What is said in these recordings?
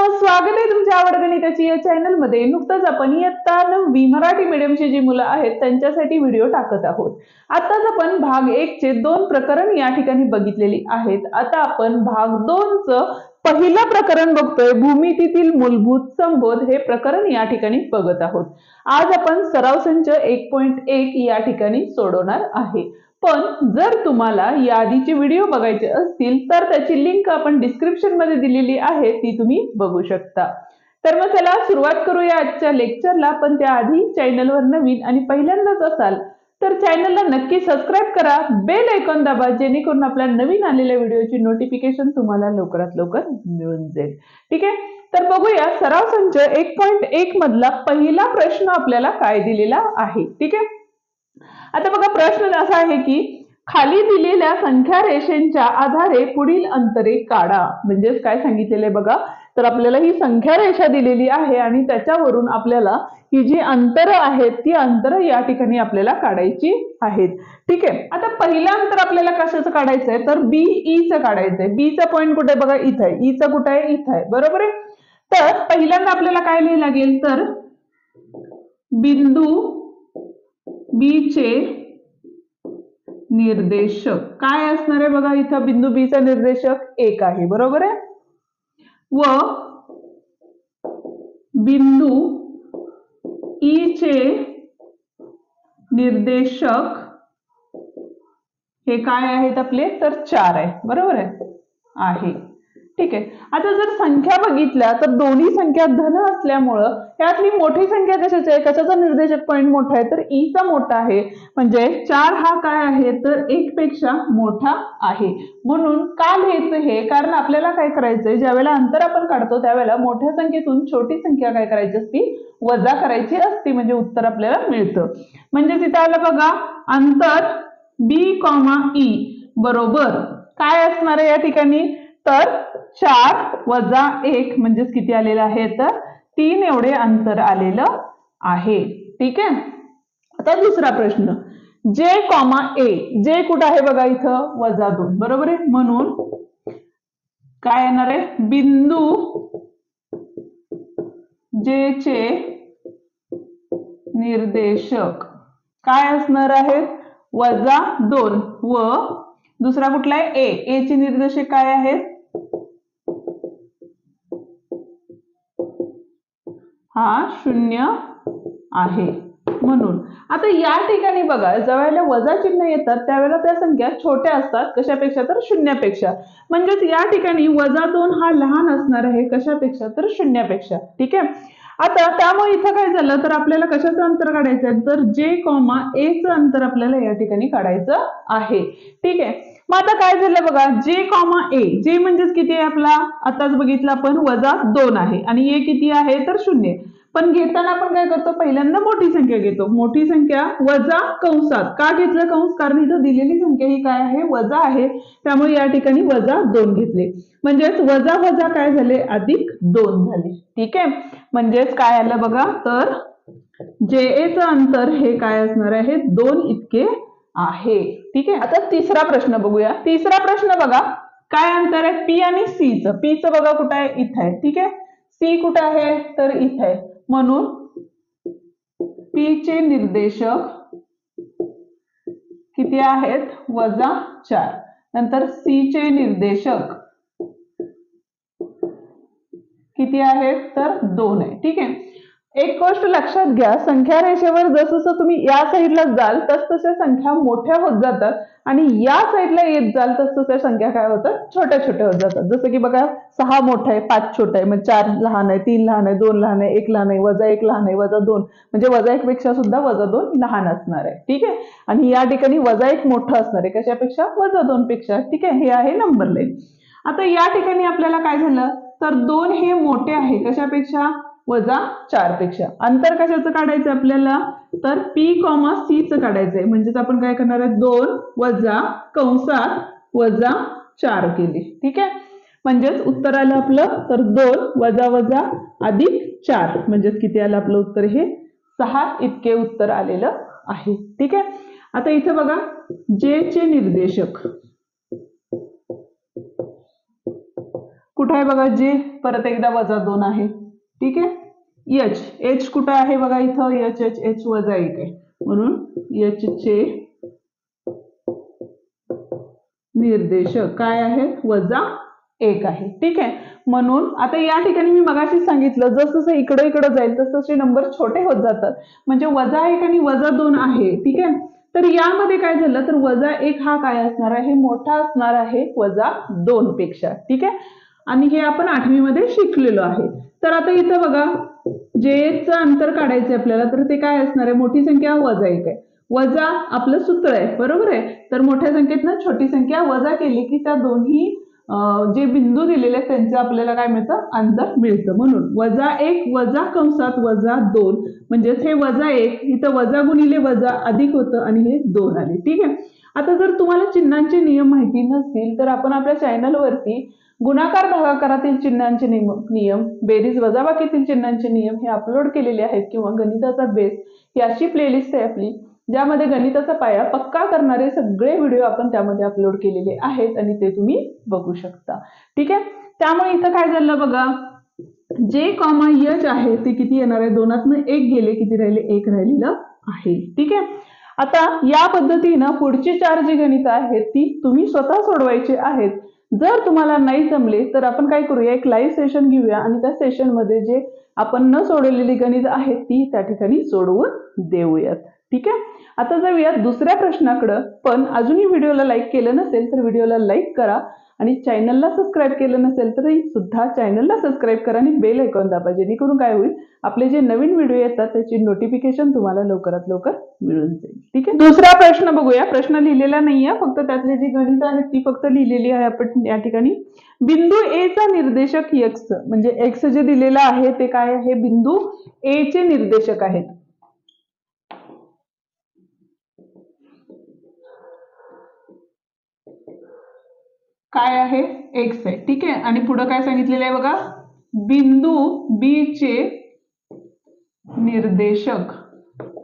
स्वागत आहे तुमच्या आवड गणिताची या चॅनलमध्ये. नुकतंच आपण इयत्ता नववी मराठी मीडियमची जी मुलं आहेत त्यांच्यासाठी व्हिडिओ टाकत आहोत. आताच आपण भाग एक चे दोन प्रकरण या ठिकाणी बघितलेली आहेत. आता आपण भाग दोन च पहिलं प्रकरण बघतोय. भूमितीतील मूलभूत संबोध हे प्रकरण या ठिकाणी बघत आहोत. आज आपण सराव संच एक पॉईंट एक या ठिकाणी सोडवणार आहे. पण जर तुम्हाला या आधीचे व्हिडिओ बघायचे असतील तर त्याची लिंक आपण डिस्क्रिप्शनमध्ये दिलेली आहे ती तुम्ही बघू शकता. तर मग चला सुरुवात करूया आजच्या लेक्चरला पण त्याआधी चॅनलवर नवीन आणि पहिल्यांदाच असाल तर चॅनलला नक्की सबस्क्राईब करा बेल ऐकून दाबा जेणेकरून आपल्या नवीन आलेल्या व्हिडिओची नोटिफिकेशन तुम्हाला लवकरात लवकर मिळून जाईल. ठीक आहे? तर बघूया सराव संच एक पॉईंट एक मधला पहिला प्रश्न आपल्याला काय दिलेला आहे. ठीक आहे? आता बघा प्रश्न असा आहे की खाली दिलेल्या संख्या रेषेंच्या आधारे पुढील अंतरे काढा. म्हणजेच काय सांगितलेलं आहे बघा? तर आपल्याला ही संख्या रेषा दिलेली आहे आणि त्याच्यावरून आपल्याला ही जी अंतर आहेत ती अंतर या ठिकाणी आपल्याला काढायची आहेत. ठीक आहे? आता पहिलं अंतर आपल्याला कशाचं काढायचं आहे तर बी ईचं काढायचंय. आहे बीचा पॉईंट कुठे बघा? इथं आहे. E ईचं कुठे आहे? इथं आहे. बरोबर आहे? तर पहिल्यांदा आपल्याला काय लिहायला लागेल? तर बिंदू बी चे निर्देशक. काय असणार आहे बघा इथं? बिंदू बी चा निर्देशक एक आहे. बरोबर आहे? व बिंदू ई चे निर्देशक हे काय आहेत आपले? तर चार आहे. बरोबर आहे? आहे. ठीक आहे. आता जर संख्या बघितल्या तर दोन्ही संख्या धन असल्यामुळं त्यातली मोठी संख्या कशाची आहे? कशाचा निर्देशक पॉईंट मोठा आहे? तर e ईचा मोठा आहे. म्हणजे चार हा काय आहे? तर एक पेक्षा मोठा आहे. म्हणून का लिहायचं हे कारण आपल्याला काय करायचंय? ज्यावेळेला अंतर आपण काढतो त्यावेळेला मोठ्या संख्येतून छोटी संख्या काय करायची असती? वजा करायची असती. म्हणजे उत्तर आपल्याला मिळतं. म्हणजे तिथे आलं बघा अंतर बी कॉमा ई बरोबर. काय असणार आहे या ठिकाणी? तर चार वजा एक म्हणजेच किती आलेलं आहे? तर तीन एवढे अंतर आलेलं आहे. ठीक आहे? आता दुसरा प्रश्न. जे कॉमा ए जे कुठं आहे बघा इथं? वजा दोन. बरोबर आहे? म्हणून काय येणार आहे? बिंदू जे चे निर्देशक काय असणार आहेत? वजा दोन व दुसरा कुठला आहे? ए ए चे निर्देशक काय आहेत? हा शून्य आहे. म्हणून आता या ठिकाणी बघा ज्यावेळेला वजा चिन्ह येतात त्यावेळेला त्या संख्या छोट्या असतात कशापेक्षा तर शून्यापेक्षा. म्हणजेच या ठिकाणी वजा दोन हा लहान असणार आहे कशापेक्षा तर शून्यापेक्षा. ठीक आहे? आता त्यामुळे इथं काय झालं तर आपल्याला कशाचं अंतर काढायचं आहे? तर जे कॉमा एचं अंतर आपल्याला या ठिकाणी काढायचं आहे. ठीक आहे? मग आता काय झालं बघा? जे कॉमा ए जे म्हणजेच किती आहे आपला? आताच बघितलं आपण वजा दोन आहे. आणि ए किती आहे? तर शून्य. पण घेताना आपण काय करतो? पहिल्यांदा मोठी संख्या घेतो. मोठी संख्या वजा कंसात. का घेतलं कंस? कारण इथं दिलेली संख्या ही काय आहे? वजा आहे. त्यामुळे या ठिकाणी वजा दोन घेतले. म्हणजेच वजा वजा काय झाले? अधिक दोन झाले. ठीक आहे? म्हणजेच काय आलं बघा? तर जे एचं अंतर हे काय असणार आहे? दोन इतके आहे. ठीक आहे? आता तिसरा प्रश्न बघूया. तिसरा प्रश्न बघा. काय अंतर आहे? पी आणि सीचं पीचं बघा कुठं आहे? इथं आहे. ठीक आहे? सी कुठं आहे? तर इथं आहे. म्हणून पी चे निर्देशक किती आहेत? वजा चार. नंतर सी चे निर्देशक. किती आहेत? तर दोन आहे. ठीक आहे? एक गोष्ट लक्षात घ्या. संख्या रेषेवर जसं जसं तुम्ही या साईडला जाल तस तशा संख्या मोठ्या होत जातात आणि या साईडला येत जाल तस तशा संख्या काय होतात? छोट्या छोट्या होत जातात. जसं की बघा सहा मोठा आहे पाच छोटा आहे मग चार लहान आहे तीन लहान आहे दोन लहान आहे एक लहान आहे वजा एक लहान आहे वजा दोन. म्हणजे वजा एक पेक्षा सुद्धा वजा दोन लहान असणार आहे. ठीक आहे? आणि या ठिकाणी वजा एक मोठं असणार आहे. कशापेक्षा? वजा दोन पेक्षा. ठीक आहे? हे आहे नंबर लाईन आता या ठिकाणी आपल्याला काय झालं? तर दोन हे मोठे आहे. कशापेक्षा? वजा चारपेक्षा. अंतर कशाचं काढायचं आपल्याला? तर पी कॉमा सीचं काढायचंय. म्हणजेच आपण काय करणार आहे? दोन वजा कंसात वजा चार केले. ठीक आहे? म्हणजेच उत्तर आलं आपलं. तर दोन वजा वजा अधिक चार. म्हणजेच किती आलं आपलं उत्तर हे? सहा इतके उत्तर आलेलं आहे. ठीक आहे? आता इथे बघा. जे चे निर्देशक. कुठं आहे बघा जे परत एकदा वजा दोन आहे. ठीक आहे? एच एच कुठं आहे बघा इथं? एच एच एच वजा एक आहे. म्हणून एच चे निर्देशक काय आहेत वजा एक आहे. ठीक आहे? म्हणून आता या ठिकाणी मी मगाशी सांगितलं जसं जसं इकडं इकडं जाईल तसं तसे नंबर छोटे होत जातात. म्हणजे वजा एक आणि वजा दोन आहे. ठीक आहे? तर यामध्ये काय झालं? तर वजा एक हा काय असणार आहे? मोठा असणार आहे वजा दोन पेक्षा. ठीक आहे? आणि हे आपण आठवीमध्ये शिकलेलो आहे. तर आता इथं बघा जेचं अंतर काढायचं आपल्याला तर ते काय असणार आहे? मोठी संख्या वजा एक आहे. वजा आपलं सूत्र आहे बरोबर आहे? तर मोठ्या संख्येतनं छोटी संख्या वजा केली की त्या दोन्ही जे बिंदू दिलेले आहेत त्यांचं आपल्याला काय मिळतं? अंतर मिळतं. म्हणून वजा एक वजा कंसात वजा दोन म्हणजेच हे वजा एक इथं वजा गुणिले वजा अधिक होतं आणि हे दोन आले. ठीक आहे? आता जर तुम्हाला चिन्हांचे नियम माहिती नसतील तर आपण आपल्या चॅनलवरती गुणाकार भागाकारातील चिन्हांचे नियम नियम बेरीज वजाबाकीतील चिन्हांचे नियम हे अपलोड केलेले आहेत किंवा गणिताचा बेस ही अशी प्लेलिस्ट आहे आपली ज्यामध्ये गणिताचा पाया पक्का करणारे सगळे व्हिडिओ आपण त्यामध्ये अपलोड केलेले आहेत आणि ते तुम्ही बघू शकता. ठीक आहे? त्यामुळे इथं काय झालं बघा? जे कॉमा यच आहे ते किती येणार आहे? दोनातनं एक गेले किती राहिले? एक राहिलेलं आहे. ठीक आहे? आता या पद्धतीनं पुढची चार जी गणितं आहेत ती तुम्ही स्वतः सोडवायची आहेत. जर तुम्हाला नाही जमले तर आपण काय करूया एक लाईव्ह सेशन घेऊया आणि त्या सेशनमध्ये जे आपण न सोडवलेली गणित आहेत ती त्या ठिकाणी सोडवून देऊयात. ठीक आहे? आता जाऊया दुसऱ्या प्रश्नाकडं. पण अजूनही व्हिडिओला लाईक केलं नसेल तर व्हिडिओला लाईक करा. आणि चॅनलला सबस्क्राईब केलं नसेल तरी सुद्धा चॅनलला सबस्क्राईब करा आणि बेल ऐकून दाबा. जेणेकरून काय होईल? आपले जे नवीन व्हिडिओ येतात त्याची नोटिफिकेशन तुम्हाला लवकरात लवकर मिळून जाईल. ठीक आहे? दुसरा प्रश्न बघूया. प्रश्न लिहिलेला नाहीये फक्त त्यातली जी गणित आहेत ती फक्त लिहिलेली आहे आपण या ठिकाणी. बिंदू ए चा निर्देशक एक्स म्हणजे एक्स जे दिलेलं आहे ते काय आहे? बिंदू ए चे निर्देशक आहेत. काय आहे? एक्स आहे. ठीक आहे? आणि पुढं काय सांगितलेलं आहे बघा? बिंदू बी चे निर्देशक.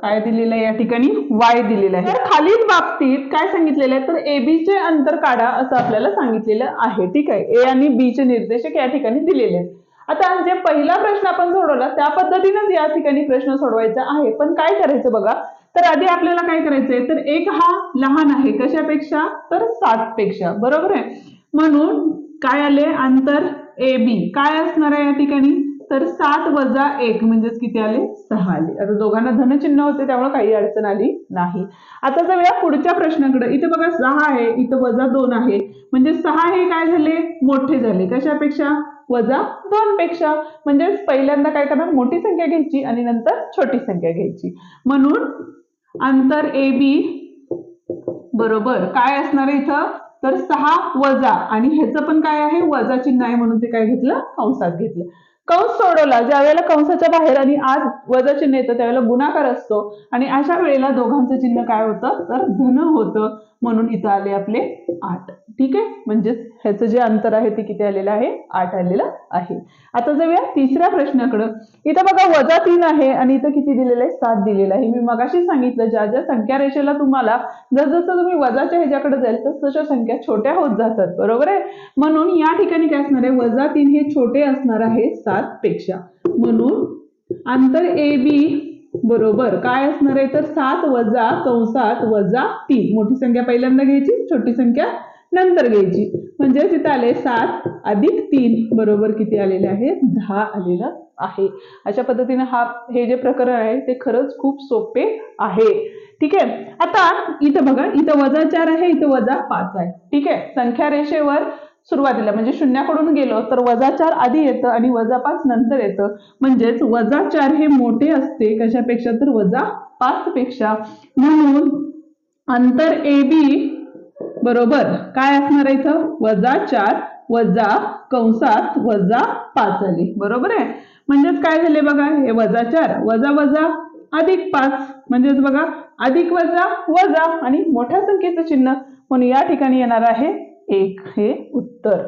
काय दिलेलं आहे या ठिकाणी? वाय दिलेलं आहे. तर खालील बाबतीत काय सांगितलेलं आहे? तर ए बी चे अंतर काढा असं आपल्याला सांगितलेलं आहे. ठीक आहे? ए आणि बी चे निर्देशक या ठिकाणी दिलेले आहेत. आता जे पहिला प्रश्न आपण सोडवला त्या पद्धतीनेच या ठिकाणी प्रश्न सोडवायचा आहे. पण काय करायचं बघा? तर आधी आपल्याला काय करायचंय? तर एक हा लहान आहे. कशापेक्षा? तर सात पेक्षा बरोबर आहे? म्हणून काय आले? अंतर ए बी काय असणार आहे या ठिकाणी? तर सात वजा एक म्हणजेच किती आले? सहा आले. आता दोघांना धनचिन्ह होते त्यामुळे काही अडचण आली नाही. आता जाऊया पुढच्या प्रश्नाकडे. इथे बघा सहा आहे. इथं वजा दोन आहे. म्हणजे सहा हे काय झाले? मोठे झाले. कशापेक्षा वजा दोन पेक्षा. म्हणजेच पहिल्यांदा काय करणार? मोठी संख्या घ्यायची आणि नंतर छोटी संख्या घ्यायची. म्हणून अंतर ए बी बरोबर. काय असणार आहे इथं? तर सहा वजा. आणि ह्याचं पण काय आहे? वजा चिन्ह आहे म्हणून ते काय घेतलं? कंसात घेतलं. कंस सोडवला ज्या वेळेला कंसाच्या बाहेर आणि आज वजा चिन्ह येतं त्यावेळेला गुणाकार असतो. आणि अशा वेळेला दोघांचं चिन्ह काय होतं? तर धन होतं. म्हणून इथं आले आपले आठ. ठीक आहे? म्हणजेच ह्याचं जे अंतर आहे ते किती आलेलं आहे? आठ आलेलं आहे. आता जाऊया तिसऱ्या प्रश्नाकडं. इथं बघा वजा तीन आहे आणि इथं किती दिलेलं आहे? सात दिलेलं आहे. मी मगाशी सांगितलं ज्या ज्या संख्या रेषेला तुम्हाला जसं तुम्ही वजाच्या ह्याच्याकडे जाईल तस तशा संख्या छोट्या होत जातात. बरोबर आहे? म्हणून या ठिकाणी काय असणार आहे? वजा तीन हे छोटे असणार आहे सात. पेक्षा म्हणून अंतर ए बी बरोबर काय असणार आहे? तर सात वजा कंसात वजा तीन. मोठी संख्या पहिल्यांदा घ्यायची छोटी संख्या नंतर घ्यायची. म्हणजे तिथे आले सात अधिक तीन. बरोबर किती आलेले आहे? दहा आलेलं आहे. अशा पद्धतीने हा हे जे प्रकरण आहे ते खरंच खूप सोपे आहे. ठीक आहे? आता इथं बघा इथं वजा चार आहे इथं वजा पाच आहे. ठीक आहे? संख्या रेषेवर सुरुवातीला. म्हणजे शून्याकडून गेलो तर वजा चार आधी येतं आणि वजा पाच नंतर येतं. म्हणजेच वजा चार हे मोठे असते. कशापेक्षा? तर वजा पाच पेक्षा. म्हणून अंतर ए बी बरोबर. काय असणार आहे इथं? वजा चार वजा कंसात वजा पाच आली. बरोबर आहे? म्हणजेच काय झाले बघा? हे वजा चार वजा वजा अधिक पाच. म्हणजेच बघा अधिक वजा वजा आणि मोठ्या संख्येचं चिन्ह. म्हणून या ठिकाणी येणार आहे एक हे उत्तर.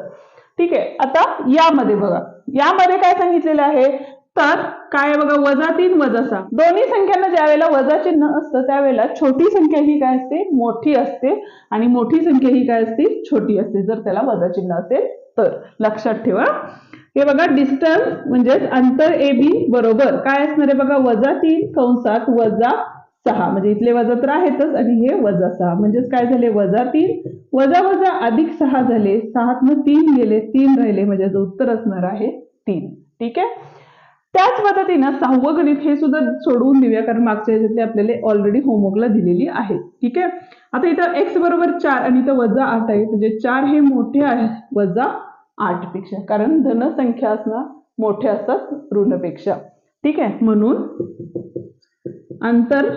ठीक आहे आता यामध्ये बघा. यामध्ये काय सांगितलेलं आहे? तर काय बघा वजा तीन वजा सहा. दोन्ही संख्यांना ज्या वेळेला वजा चिन्ह असतं त्यावेळेला छोटी संख्या ही काय असते? मोठी असते. आणि मोठी संख्या ही काय असते? छोटी असते. जर त्याला वजा चिन्ह असेल तर. लक्षात ठेवा. हे बघा डिस्टन्स म्हणजेच अंतर ए बी बरोबर. काय असणार आहे बघा? वजा तीन कंसात वजा सहा. म्हणजे इथले वजा तर आहेतच आणि हे वजा सहा. म्हणजेच काय झाले? वजा तीन. वजा वजा अधिक सहा झाले. सहातनं तीन गेले. तीन राहिले. म्हणजे उत्तर असणार आहे तीन. ठीक आहे? त्याच पद्धतीनं सहावं गणित हे सुद्धा सोडवून देऊया कारण मागच्या ह्याच्यातले आपल्याला ऑलरेडी होमवर्कला दिलेली आहे. ठीक आहे? आता इथं एक्स बरोबर चार आणि इथं वजा आठ आहे. म्हणजे चार हे मोठे आहे. वजा आठपेक्षा. कारण धनसंख्या असणार असणं मोठे असतात ऋणपेक्षा. ठीक आहे? म्हणून अंतर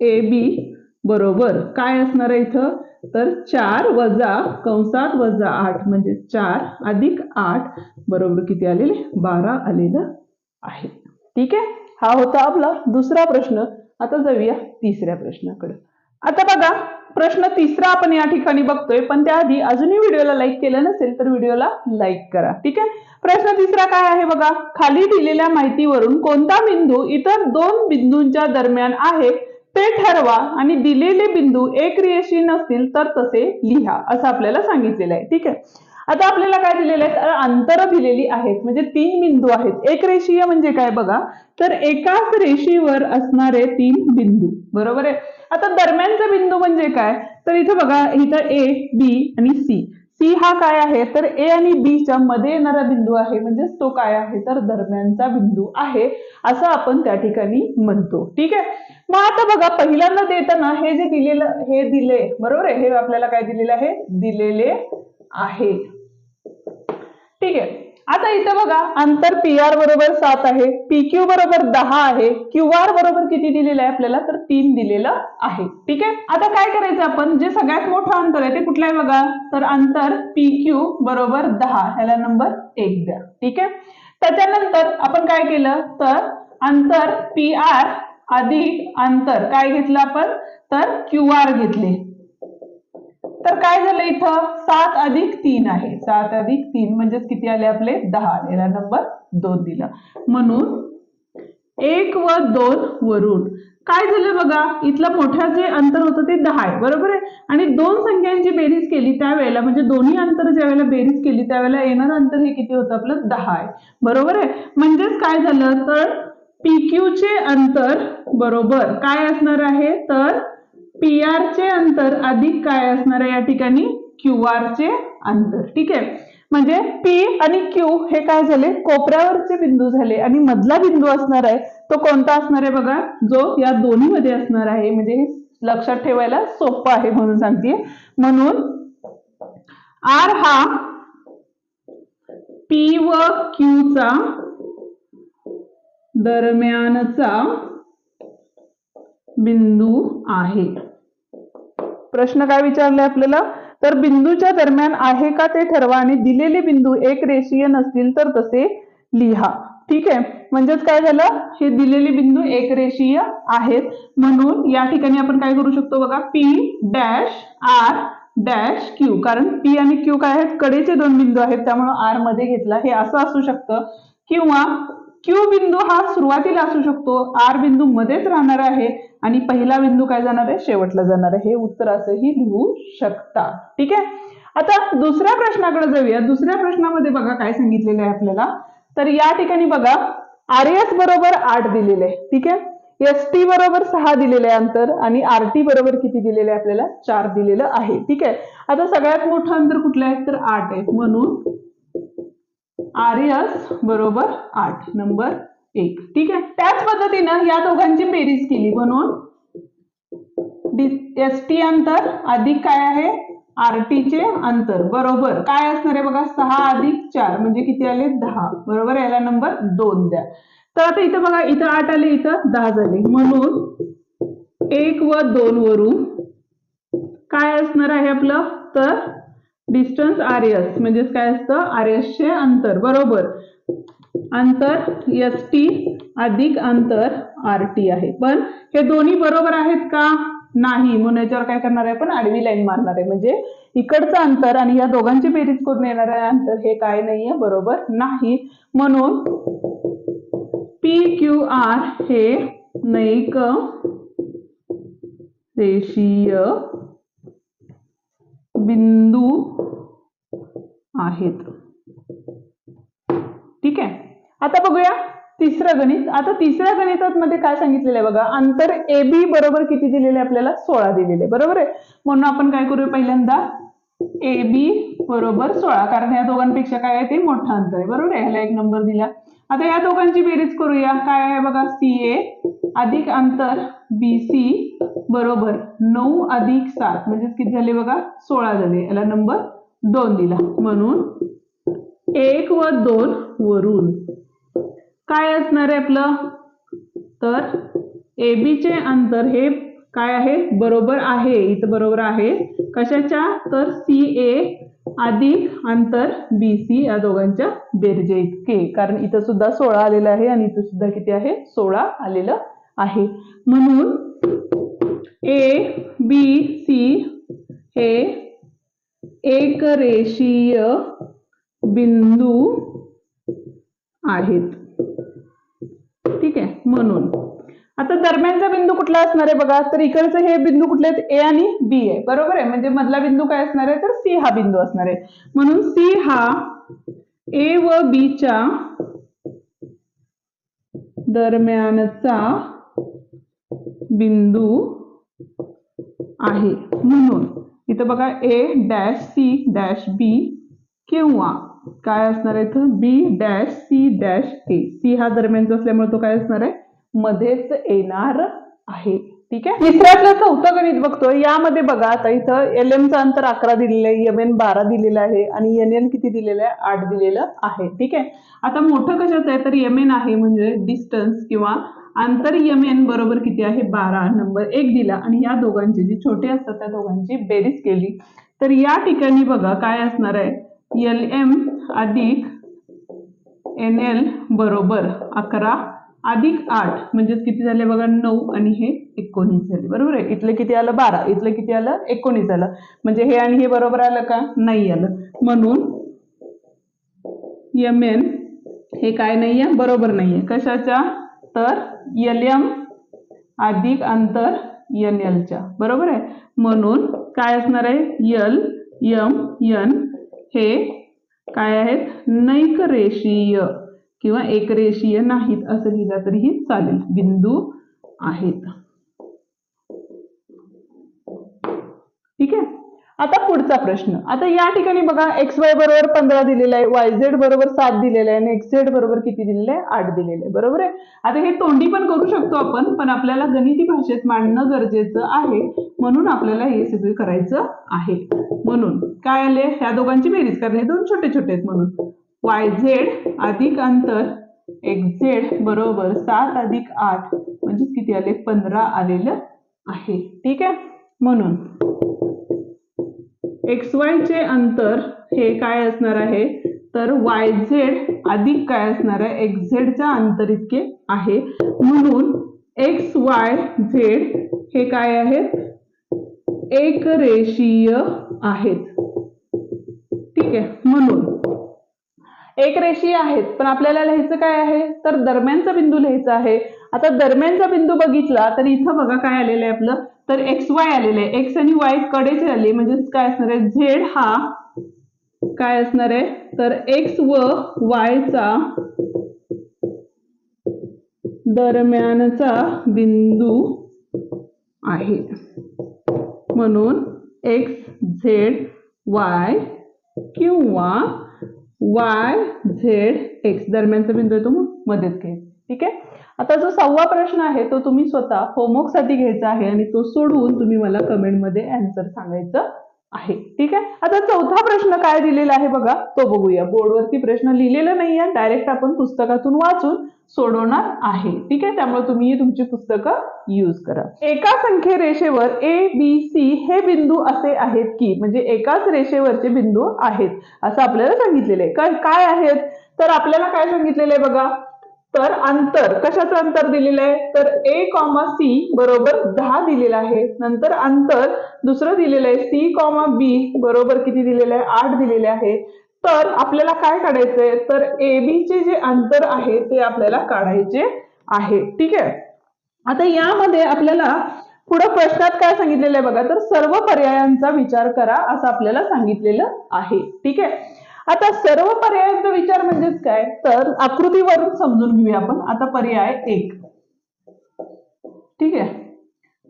ए बी बरोबर. काय असणार आहे इथं? तर चार वजा कंसात वजा आठ म्हणजे चार अधिक आठ बरोबर किती आलेले? बारा आलेलं आहे. ठीक आहे? हा होता आपला दुसरा प्रश्न. आता जाऊया तिसऱ्या प्रश्नाकडे. आता बघा प्रश्न तिसरा आपण या ठिकाणी बघतोय पण त्याआधी अजूनही व्हिडिओला लाईक केलं नसेल तर व्हिडिओला लाईक करा. ठीक आहे? प्रश्न तिसरा काय आहे बघा? खाली दिलेल्या माहितीवरून कोणता बिंदू इतर दोन बिंदूंच्या दरम्यान आहे ते ठरवा आणि दिलेले बिंदू एकरेषी नसतील तर तसे लिहा असं आपल्याला सांगितलेलं आहे. ठीक आहे? आता आपल्याला काय दिलेलं आहे? तर अंतर दिलेली आहेत म्हणजे तीन बिंदू आहेत. एक रेषीय म्हणजे काय बघा? तर एकाच रेषीवर असणारे तीन बिंदू. बरोबर आहे? आता दरम्यानचा बिंदू म्हणजे काय? तर इथं बघा इथं ए बी आणि सी सी हा काय आहे? तर ए आणि बी च्या मध्ये येणारा बिंदू आहे म्हणजेच तो काय आहे? तर दरम्यानचा बिंदू आहे असं आपण त्या ठिकाणी म्हणतो. ठीक आहे? मग आता बघा पहिल्यांदा देताना हे जे दिलेलं हे दिले बरोबर आहे? हे आपल्याला काय दिलेलं आहे? दिलेले आहे. ठीक आहे. आता इथं बघा अंतर पी आर बरोबर सात आहे पी क्यू बरोबर दहा आहे क्यू आर बरोबर किती दिलेलं आहे आपल्याला? तर तीन दिलेलं आहे. ठीक आहे? आता काय करायचं आपण? जे सगळ्यात मोठं अंतर आहे ते कुठलं आहे बघा? तर अंतर पी क्यू बरोबर दहा. ह्याला नंबर एक द्या. ठीक आहे? त्याच्यानंतर आपण काय केलं? तर अंतर पी आर अधिक अंतर. काय घेतलं आपण? तर क्यू आर घेतले. तर काय झालं इथं? सात अधिक तीन आहे. सात अधिक तीन म्हणजेच किती आले आपले? दहा आलेला नंबर दोन दिला. म्हणून एक व दोन वरून. काय झालं बघा? इथलं मोठं जे अंतर होतं ते दहा आहे. बरोबर आहे? आणि दोन संख्यांची बेरीज केली त्यावेळेला म्हणजे दोन्ही अंतर ज्या वेळेला बेरीज केली त्यावेळेला येणारं अंतर हे किती होतं? आपलं दहा आहे. बरोबर आहे? म्हणजेच काय झालं? तर पी चे अंतर बरोबर काय असणार आहे? तर पी आर चे अंतर अधिक काय असणार आहे या ठिकाणी? क्यू आर चे अंतर. ठीक आहे? म्हणजे पी आणि क्यू हे काय झाले? कोपऱ्यावरचे बिंदू झाले. आणि मधला बिंदू असणार आहे तो कोणता असणार आहे बघा? जो या दोन्ही मध्ये असणार आहे. म्हणजे हे लक्षात ठेवायला सोपं आहे म्हणून सांगते. म्हणून आर हा पी व क्यूचा दरम्यानचा बिंदू आहे. प्रश्न काय विचारले आपल्याला? तर बिंदूच्या दरम्यान आहे का ते ठरवा आणि दिलेले बिंदू एक रेषीय नसतील तर तसे लिहा. ठीक आहे? म्हणजेच काय झालं? हे दिलेले बिंदू एक रेषीय आहेत. म्हणून या ठिकाणी आपण काय करू शकतो बघा? P dash R dash Q कारण पी आणि क्यू काय आहेत? कडेचे दोन बिंदू आहेत. त्यामुळे आरमध्ये घेतला. हे असं असू शकतं. किंवा क्यू बिंदू हा सुरुवातीला असू शकतो आर बिंदू मध्येच राहणार आहे आणि पहिला बिंदू काय जाणार आहे? शेवटला जाणार आहे. हे उत्तर असंही लिहू शकता. ठीक आहे? आता दुसऱ्या प्रश्नाकडे जाऊया. दुसऱ्या प्रश्नामध्ये बघा काय सांगितलेलं आहे आपल्याला. तर या ठिकाणी बघा आर एस बरोबर आठ दिलेले आहे. ठीक आहे? एस टी बरोबर सहा दिलेले आहे अंतर आणि आर टी बरोबर किती दिलेले आहे आपल्याला? चार दिलेलं आहे. ठीक आहे? आता सगळ्यात मोठं अंतर कुठलं आहे? तर आठ आहे. म्हणून आर्यस बरोबर आठ. नंबर एक. ठीक आहे? त्याच पद्धतीनं या दोघांची बेरीज केली म्हणून. एस टी अंतर अधिक काय आहे? आर चे अंतर. बरोबर. काय असणार आहे बघा? सहा अधिक चार. म्हणजे किती आले? दहा. बरोबर? याला नंबर दोन द्या. तर आता इथं बघा इथं आठ आले इथं दहा झाले. म्हणून एक व दोन वरून काय असणार आहे आपलं? तर डिस्टन्स आर एस म्हणजेच काय असतं? आर एसचे अंतर बरोबर? अंतर एस टी अधिक अंतर आर टी आहे. पण हे दोन्ही बरोबर आहेत का? नाही. म्हणून याच्यावर काय करणार आहे आपण? आडवी लाईन मारणार आहे. म्हणजे इकडचं अंतर आणि या दोघांची बेरीज करून येणार आहे अंतर हे काय नाहीये? बरोबर नाही. म्हणून पी क्यू आर हे नैक देशीय बिंदू आहेत. ठीक आहे? आता बघूया तिसरं गणित. आता तिसऱ्या गणितात मध्ये काय सांगितलेलं आहे बघा? अंतर ए बी बरोबर किती दिलेले आपल्याला? सोळा दिलेले बरोबर आहे? म्हणून आपण काय करूया पहिल्यांदा? ए बी बरोबर सोळा. कारण या दोघांपेक्षा काय आहे ते मोठं अंतर आहे. बरोबर आहे? ह्याला एक नंबर दिला. आता या दोघांची बेरीज करूया. काय आहे बघा सी ए अधिक अंतर बी सी बरोबर नऊ अधिक सात. म्हणजे किती झाले बघा? सोळा झाले. याला नंबर दोन दिला. म्हणून एक व दोन वरून. काय असणार आहे आपलं? तर ए अंतर हे काय आहे? बरोबर आहे. इथं बरोबर आहे. कशाच्या? तर सी ए अधिक अंतर बी सी या दोघांच्या बेरजे इतके. कारण इथं सुद्धा सोळा आलेलं आहे आणि इथं सुद्धा किती आहे? सोळा आलेलं आहे. म्हणून ए बी सी हे एक रेषीय बिंदू आहेत. ठीक आहे? म्हणून आता दरम्यानचा बिंदू कुठला असणार आहे बघा? तर इकडचे हे बिंदू कुठले आहेत? ए आणि बी आहे. बरोबर आहे? म्हणजे मधला बिंदू काय असणार आहे? तर सी हा बिंदू असणार आहे. म्हणून सी हा ए व बी च्या दरम्यानचा बिंदू आहे. म्हणून इथं बघा A dash C dash B किंवा काय असणार आहे इथं? B dash C dash A C हा दरम्यानचा असल्यामुळे तो काय असणार आहे? मध्येच येणार आहे. ठीक आहे? तिसऱ्यातलं चौथं गणित बघतोय. यामध्ये बघा आता इथं एल एमचं अंतर अकरा दिलेलं आहे एम एन बारा दिलेलं आहे आणि एन एन किती दिलेलं आहे? आठ दिलेलं आहे. ठीक आहे? आता मोठं कशाचं आहे? तर एम एन आहे म्हणजे डिस्टन्स किंवा अंतर एम एन बरोबर किती आहे? बारा. नंबर एक दिला आणि या दोघांची जी छोटे असतात त्या दोघांची बेरीज केली. तर या ठिकाणी बघा काय असणार आहे? एल एम अधिक एन एल बरोबर अकरा अधिक आठ म्हणजेच किती झाले बघा नऊ आणि हे एकोणीस झाले. बरोबर आहे? इथलं किती आलं? बारा. इथलं किती आलं? एकोणीस आलं. म्हणजे हे आणि हे बरोबर आलं का? नाही आलं. म्हणून एम एन हे काय नाही आहे? बरोबर नाही आहे. कशाच्या? तर एल एम अधिक अंतर एन एलच्या बरोबर आहे? म्हणून काय असणार आहे? यल यम यन हे काय आहेत? नैक रेषीय. किंवा एकरेषीय नाहीत असं लिहिलं तरीही चालेल. बिंदू आहेत. ठीक आहे? आता पुढचा प्रश्न. आता या ठिकाणी बघा एक्स वाय बरोबर पंधरा दिलेला आहे वाय झेड बरोबर सात दिलेला आहे आणि एक्स झेड बरोबर किती दिलेलं आहे? आठ दिलेलं आहे. बरोबर आहे? आता हे तोंडी पण करू शकतो आपण पण आपल्याला गणिती भाषेत मांडणं गरजेचं आहे. म्हणून आपल्याला हे सगळं करायचं आहे. म्हणून काय आले? ह्या दोघांची बेरीज कारण. हे दोन छोटे छोटे आहेत म्हणून. वाय झेड अधिक अंतर एक्स झेड बरोबर सात अधिक आठ म्हणजे किती आले? पंधरा आलेलं आहे. ठीक आहे? म्हणून एक्स चे अंतर हे काय असणार आहे? तर वाय झेड अधिक काय असणार आहे? एक्स झेडच्या अंतर इतके आहे. म्हणून एक्स वाय झेड हे काय आहेत? एक रेषीय आहेत. ठीक आहे? म्हणून एक रेषीय आहेत पण आपल्याला लिहायचं काय आहे? तर दरम्यानचा बिंदू लिहायचा आहे. आता दरम्यानचा बिंदू बघितला तर इथं बघा काय आलेलं आहे आपलं. तर एक्स वाय आलेलं आहे. एक्स आणि वाय कडेच आले म्हणजे काय असणार आहे? झेड हा काय असणार आहे? तर एक्स व वायचा दरम्यानचा बिंदू आहे. म्हणून एक्स झेड वाय किंवा वाय झेड एक्स दरम्यानचा बिंदू आहे तो मध्येच घ्यायचा ठीक आहे? आता जो सहावा प्रश्न आहे तो तुम्ही स्वतः होमवर्कसाठी घ्यायचा आहे आणि तो सोडवून तुम्ही मला कमेंटमध्ये अँसर सांगायचं आहे. ठीक आहे? आता चौथा प्रश्न काय दिलेला आहे बघा? तो बघूया. बोर्डवरती प्रश्न लिहिलेला नाही आहे. डायरेक्ट आपण पुस्तकातून वाचून सोडवणार आहे. ठीक आहे? त्यामुळे तुम्ही तुमची पुस्तकं यूज करा. एका संख्ये रेषेवर ए बी सी हे बिंदू असे आहेत की म्हणजे एकाच रेषेवरचे बिंदू आहेत. असं आपल्याला सांगितलेलं आहे. काय काय आहेत? तर आपल्याला काय सांगितलेलं आहे बघा? तर अंतर कशाचं अंतर दिलेलं आहे? तर ए कॉमा सी बरोबर दहा दिलेलं आहे. नंतर अंतर दुसरं दिलेलं आहे. सी कॉमा बी बरोबर किती दिलेलं आहे? आठ दिलेले आहे. तर आपल्याला काय काढायचंय? तर ए बी चे जे अंतर आहे ते आपल्याला काढायचे आहे. ठीक आहे? आता यामध्ये आपल्याला पुढं प्रश्नात काय सांगितलेलं आहे बघा. तर सर्व पर्यायांचा विचार करा असं आपल्याला सांगितलेलं आहे. ठीक आहे? आता सर्व पर्यायांचा विचार म्हणजेच काय? तर आकृतीवरून समजून घेऊया आपण. आता पर्याय एक. ठीक आहे?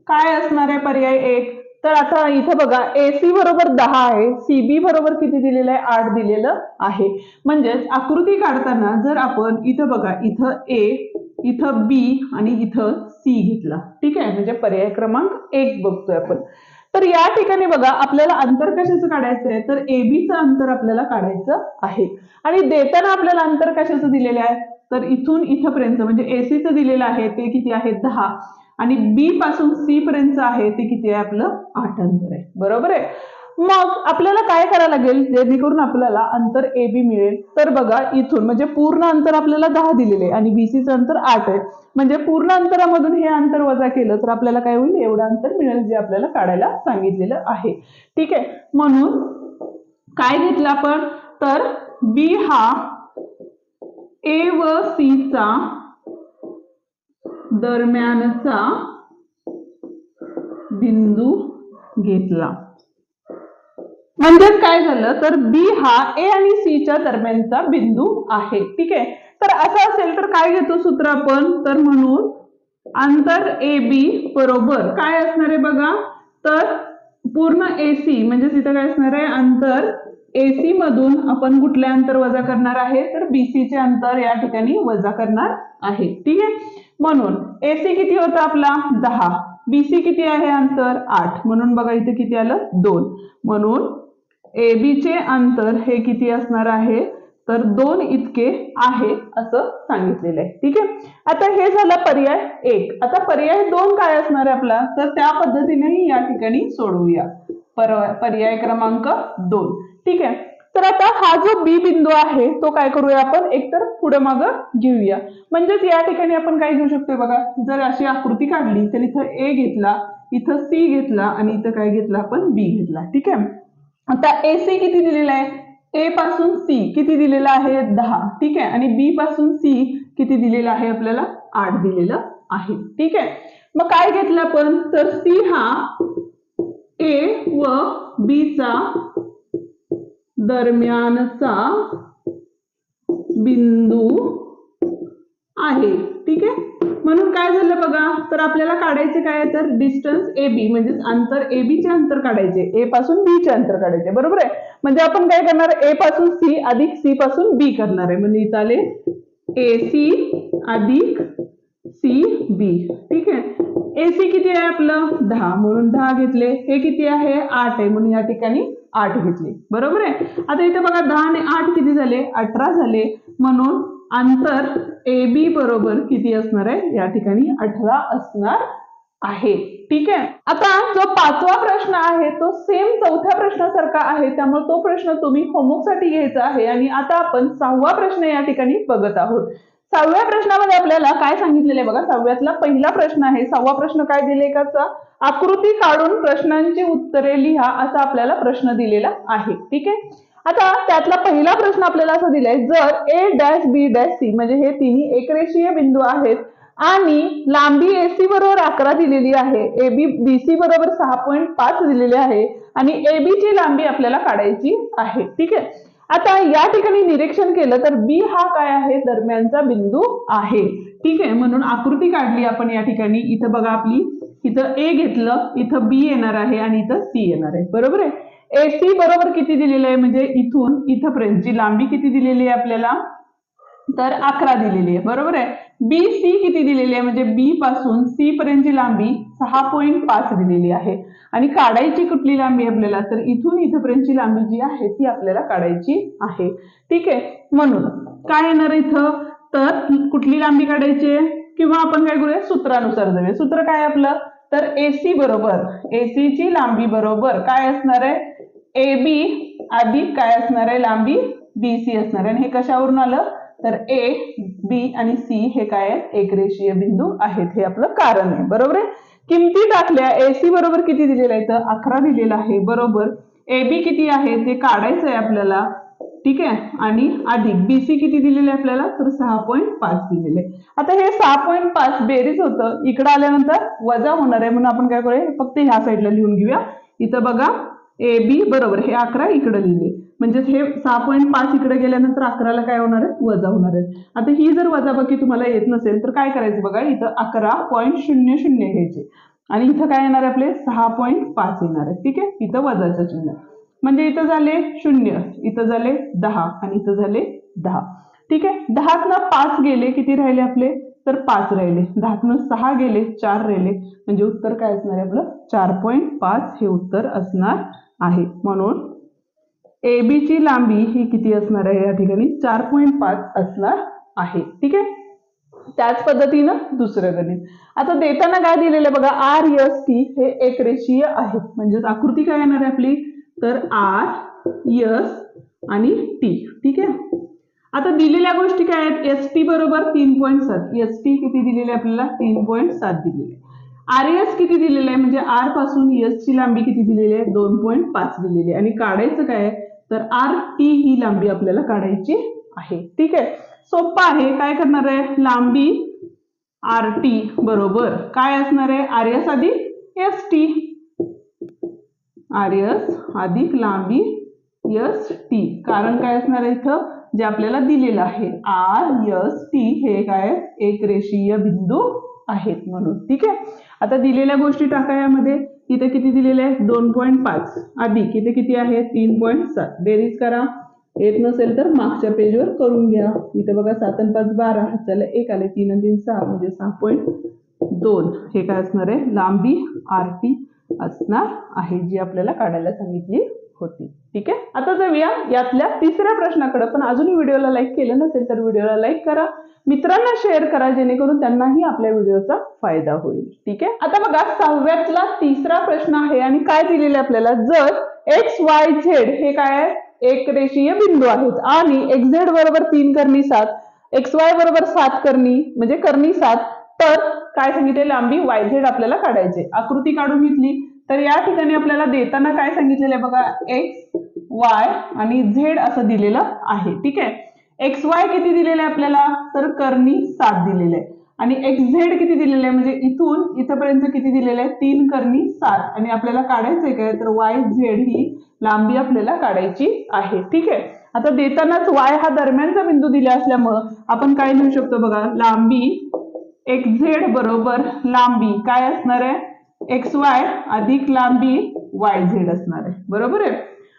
काय असणार आहे पर्याय एक? तर आता इथं बघा एसी बरोबर दहा आहे. सीबी बरोबर किती दिलेलं आहे? आठ दिलेलं आहे. म्हणजेच आकृती काढताना जर आपण इथं बघा इथं ए इथं बी आणि इथं सी घेतला. ठीक आहे? म्हणजे पर्याय क्रमांक एक बघतोय आपण. तर या ठिकाणी बघा आपल्याला अंतर कशाचं काढायचं आहे? तर एबीचं अंतर आपल्याला काढायचं आहे. आणि देताना आपल्याला अंतर कशाचं दिलेलं आहे? तर इथून इथंपर्यंत म्हणजे एसीचं दिलेलं आहे ते किती आहे? दहा. आणि बी पासून सी पर्यंत आहे ते किती आहे? आपलं आठ अंतर आहे. बरोबर आहे? मग आपल्याला काय करायला लागेल? जेणेकरून आपल्याला अंतर ए बी मिळेल. तर बघा इथून म्हणजे पूर्ण अंतर आपल्याला दहा दिलेले आहे आणि बीसीचं अंतर आठ आहे. म्हणजे पूर्ण अंतरामधून हे अंतर वजा केलं तर आपल्याला काय होईल? एवढं अंतर मिळेल जे आपल्याला काढायला सांगितलेलं आहे. ठीक आहे? म्हणून काय घेतलं आपण? तर बी हा ए व सी चा दरम्यानचा बिंदू घेतला. म्हणजेच काय झालं? तर बी हा ए आणि सी च्या दरम्यानचा बिंदू आहे. ठीक आहे? तर असं असेल तर काय घेतो सूत्र आपण? तर म्हणून अंतर ए बी बरोबर काय असणार आहे बघा? तर पूर्ण एसी म्हणजे तिथं काय असणार आहे? अंतर एसी मधून आपण कुठले अंतर वजा करणार आहे? तर बीसी चे अंतर या ठिकाणी वजा करणार आहे. ठीक आहे? म्हणून एसी किती होता आपला? दहा. बीसी किती आहे अंतर? आठ. म्हणून बघा इथे किती आलं? दोन. म्हणून ए बी चे अंतर हे किती असणार आहे? तर दोन इतके आहे असं सांगितलेलं आहे. ठीक आहे? आता हे झालं पर्याय एक. आता पर्याय दोन काय असणार आहे आपला? तर त्या पद्धतीनेही या ठिकाणी सोडवूया. पर- पर्याय क्रमांक दोन. ठीक आहे? तर आता हा जो बी बिंदू आहे तो काय करूया आपण? एकतर पुढे मागं घेऊया. म्हणजेच या ठिकाणी आपण काय घेऊ शकतो बघा? जर अशी आकृती काढली तर इथं ए घेतला इथं सी घेतला आणि इथं काय घेतला आपण? बी घेतला. ठीक आहे? आता ए सी किती दिलेला आहे? ए पासून सी किती दिलेला आहे? दहा. ठीक आहे? आणि बी पासून सी किती दिलेलं आहे आपल्याला? आठ दिलेलं आहे. ठीक आहे? मग काय घेतलं आपण? तर सी हा ए व बी चा दरम्यानचा बिंदू आहे. ठीक आहे? म्हणून काय झालं बघा? तर आपल्याला काढायचे काय तर डिस्टन्स ए बी म्हणजे अंतर ए बी चे अंतर काढायचे. ए पासून बी चे अंतर काढायचे. बरोबर आहे? म्हणजे आपण काय करणार ए पासून सी अधिक सी पासून बी करणार आहे. म्हणजे इथं आले ए सी अधिक सी बी ठीक आहे? ए सी किती आहे आपलं? दहा. म्हणून दहा घेतले. हे किती आहे? आठ आहे. म्हणून या ठिकाणी आठ घेतले. बरोबर आहे? आता इथे बघा दहा आणि आठ किती झाले? अठरा झाले. म्हणून अंतर ए बी बरोबर किती असणार आहे? या ठिकाणी अठरा असणार आहे. ठीक आहे? आता जो पाचवा प्रश्न आहे तो सेम चौथ्या प्रश्नासारखा आहे. त्यामुळे तो प्रश्न तुम्ही होमवर्कसाठी घ्यायचा आहे. आणि आता आपण सहावा प्रश्न या ठिकाणी बघत आहोत. सहाव्या प्रश्नामध्ये आपल्याला काय सांगितलेलं आहे बघा? सहाव्यातला पहिला प्रश्न आहे. सहावा प्रश्न काय दिले का आकृती काढून प्रश्नांची उत्तरे लिहा असा आपल्याला प्रश्न दिलेला आहे. ठीक आहे? आता त्यातला पहिला प्रश्न आपल्याला असा दिलाय जर A dash B dash C म्हणजे हे तिन्ही एकरेषीय बिंदू आहेत आणि लांबी एसी बरोबर अकरा दिलेली आहे ए बी बी सी बरोबर सहा पॉईंट पाच दिलेली आहे आणि ए बी ची लांबी आपल्याला काढायची आहे ठीक आहे? आता या ठिकाणी निरीक्षण केलं तर बी हा काय आहे? दरम्यानचा बिंदू आहे ठीक आहे? म्हणून आकृती काढली आपण या ठिकाणी. इथं बघा आपली इथं ए घेतलं इथं बी येणार आहे आणि इथं सी येणार आहे बरोबर आहे? एसी बरोबर किती दिलेलं आहे? म्हणजे इथून इथंपर्यंतची लांबी किती दिलेली आहे आपल्याला? तर अकरा दिलेली आहे. बरोबर आहे? बी सी किती दिलेली आहे? म्हणजे बी पासून सी पर्यंतची लांबी सहा पॉईंट पाच दिलेली आहे. आणि काढायची कुठली लांबी आपल्याला? तर इथून इथपर्यंतची लांबी जी आहे ती आपल्याला काढायची आहे. ठीक आहे? म्हणून काय येणार इथं? तर कुठली लांबी काढायची आहे? किंवा आपण काय करूया? सूत्रानुसार जाऊया. सूत्र काय आपलं? तर एसी बरोबर. एसी ची लांबी बरोबर. काय असणार आहे? ए बी अधिक काय असणार आहे? लांबी बी सी असणार आहे. आणि हे कशावरून आलं? तर ए बी आणि सी हे काय आहेत? एकरेषीय बिंदू आहेत. हे आपलं कारण आहे. बरोबर आहे? किमती टाकल्या. एसी बरोबर किती दिलेलं आहे? तर अकरा दिलेलं आहे. बरोबर. ए बी किती आहे? ते काढायचं आहे आपल्याला. ठीक आहे? आणि अधिक बीसी किती दिलेले आहे आपल्याला? तर सहा पॉईंट पाच दिलेले आता हे सहा पॉईंट पाच बेरीज होतं. इकडं आल्यानंतर वजा होणार आहे. म्हणून आपण काय करूया? फक्त ह्या साईडला लिहून घेऊया. इथं बघा. ए बी बरोबर. हे अकरा इकडे लिहिले. म्हणजेच हे सहा पॉईंट पाच इकडे गेल्यानंतर अकराला काय होणार आहे वजा होणार आहे आता ही जर वजाबाकी तुम्हाला येत नसेल तर काय करायचं बघा? इथं अकरा पॉईंट शून्य शून्य घ्यायचे. आणि इथं काय येणार आहे आपले? सहा पॉईंट पाच येणार आहे ठीक आहे? इथं वजाचं चिन्ह. म्हणजे इथं झाले शून्य इथं झाले दहा आणि इथं झाले दहा. ठीक आहे? दहातनं पाच गेले किती राहिले आपले? तर पाच राहिले. दहातनं सहा गेले चार राहिले. म्हणजे उत्तर काय असणार आहे आपलं? चार पॉईंट पाच हे उत्तर असणार आहे. म्हणून ए ची लांबी ही किती असणार आहे? या ठिकाणी चार पॉईंट पाच असणार आहे. ठीक आहे? त्याच पद्धतीनं दुसरं गणित. आता देताना काय दिलेलं आहे बघा? आर एस टी हे एक रेषीय आहेत. म्हणजेच आकृती काय येणार आहे आपली? तर आर यस आणि टी ठीक आहे? आता दिलेल्या गोष्टी काय आहेत? एस टी बरोबर तीन पॉईंट सात. एस टी किती दिलेली आपल्याला? तीन पॉईंट सात दिलेली आर एस किती दिलेलं आहे? म्हणजे आरपासून एस ची लांबी किती दिलेली आहे? दोन पॉईंट पाच दिलेली आहे. आणि काढायचं काय तर आर टी ही लांबी आपल्याला काढायची आहे. ठीक आहे? सोपं आहे. काय करणार आहे? लांबी आर टी बरोबर. काय असणार आहे? आर एस आधी एस टी आर एस अधिक लांबी एस टी कारण काय असणार आहे इथं? जे आपल्याला दिलेलं आहे. आर एस टी हे काय एक रेषीय बिंदू आहेत म्हणून. ठीक आहे? आता दिलेल्या गोष्टी टाका यामध्ये. इथे किती दिलेले आहेत? दोन पॉईंट पाच. अधिक इथे किती आहे? तीन पॉईंट सात. बेरीज करा. येत नसेल तर मागच्या पेजवर करून घ्या. इथे बघा सात आणि पाच बारा. हाताला एक आले तीन आणि तीन सहा. म्हणजे सहा पॉईंट दोन. हे काय असणार आहे? लांबी आर असणार आहे जी आपल्याला काढायला सांगितली. होती. ठीक आहे? आता जाऊया यातल्या तिसऱ्या प्रश्नाकडे. पण अजूनही व्हिडिओला लाईक केलं नसेल तर व्हिडिओला लाईक करा. मित्रांना शेअर करा जेणेकरून त्यांनाही आपल्या व्हिडिओचा फायदा होईल. ठीक आहे? आता बघा सहाव्यातला तिसरा प्रश्न आहे आणि काय दिलेले आपल्याला? जर एक्स वाय झेड हे काय आहे? एक रेषीय बिंदू आहेत. आणि एक्स झेड बरोबर तीन करणी सात एक्स वाय बरोबर सात करणी म्हणजे करणी सात तर काय सांगितले लांबी वाय झेड आपल्याला काढायचे आकृती काढून घेतली. तर या ठिकाणी आपल्याला देताना काय सांगितलेलं आहे बघा एक्स वाय आणि झेड असं दिलेलं आहे. ठीक आहे? एक्स वाय किती दिलेलं आहे आपल्याला? तर करणी सात दिलेलं आहे. आणि एक्स झेड किती दिलेलं आहे? म्हणजे इथून इथपर्यंत किती दिलेलं आहे? तीन करणी सात. आणि आपल्याला काढायचंय काय? तर वाय झेड ही लांबी आपल्याला काढायची आहे. ठीक आहे? आता देतानाच वाय हा दरम्यानचा बिंदू दिला असल्यामुळं आपण काय लिहू शकतो बघा? लांबी एक्स झेड बरोबर लांबी. काय असणार आहे? एक्स वाय अधिक लांबी वाय झेड असणार आहे. बरोबर आहे?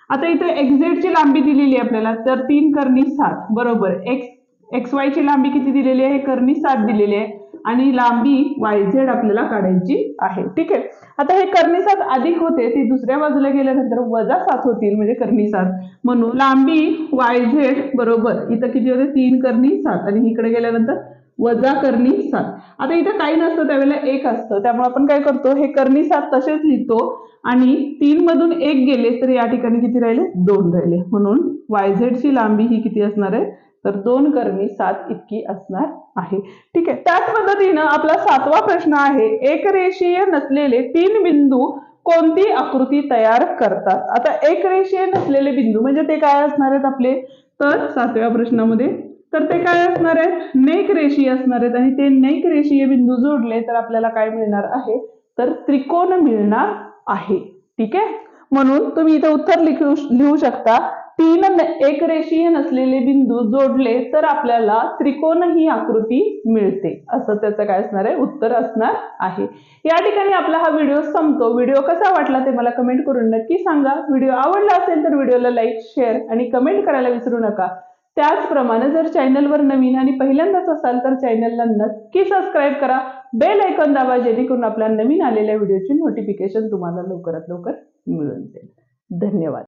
आता इथे एक्स झेड ची लांबी दिलेली आहे आपल्याला तर तीन करणी सात. बरोबर. एक्स एक्स वाय ची लांबी किती दिलेली आहे? करणी सात दिलेली आहे. आणि लांबी वाय झेड आपल्याला काढायची आहे. ठीक आहे? आता हे करणी सात अधिक होते ती दुसऱ्या बाजूला गेल्यानंतर वजा सात होतील म्हणजे करणी सात. म्हणून लांबी वाय झेड बरोबर. इथं किती होते? तीन करणी सात. आणि इकडे गेल्यानंतर वजा करणी सात. आता इथं काही नसतं त्यावेळेला एक असतं. त्यामुळे आपण काय करतो हे करणी सात तसेच लिहितो आणि तीन मधून एक गेले तर या ठिकाणी किती राहिले? दोन राहिले. म्हणून वायझेडची लांबी ही किती असणार आहे? तर दोन करणी सात इतकी असणार आहे. ठीक आहे. त्याच पद्धतीनं आपला सातवा प्रश्न आहे एक रेषीय नसलेले तीन बिंदू कोणती आकृती तयार करतात? आता एक रेषीय नसलेले बिंदू म्हणजे ते काय असणार आहेत आपले? तर सातव्या प्रश्नामध्ये तर ते काय असणार आहेत? नेक रेषीय असणार आहेत. आणि ते नेक रेषीय बिंदू जोडले तर आपल्याला काय मिळणार आहे? तर त्रिकोण मिळणार आहे. ठीक आहे? म्हणून तुम्ही इथे उत्तर लिखू लिहू शकता. तीन एक रेषीय नसलेले बिंदू जोडले तर आपल्याला त्रिकोण ही आकृती मिळते. असं त्याचं काय असणार आहे? उत्तर असणार आहे. या ठिकाणी आपला हा व्हिडिओ संपतो. व्हिडिओ कसा वाटला ते मला कमेंट करून नक्की सांगा. व्हिडिओ आवडला असेल तर व्हिडिओला लाईक शेअर आणि कमेंट करायला विसरू नका. त्याचप्रमाणे जर चॅनलवर नवीन आणि पहिल्यांदाच असाल तर चॅनलला नक्की सबस्क्राईब करा. बेल ऐकॉन दाबा जेणेकरून आपल्या नवीन आलेल्या व्हिडिओची नोटिफिकेशन तुम्हाला लवकरात लवकर मिळून जाईल. धन्यवाद.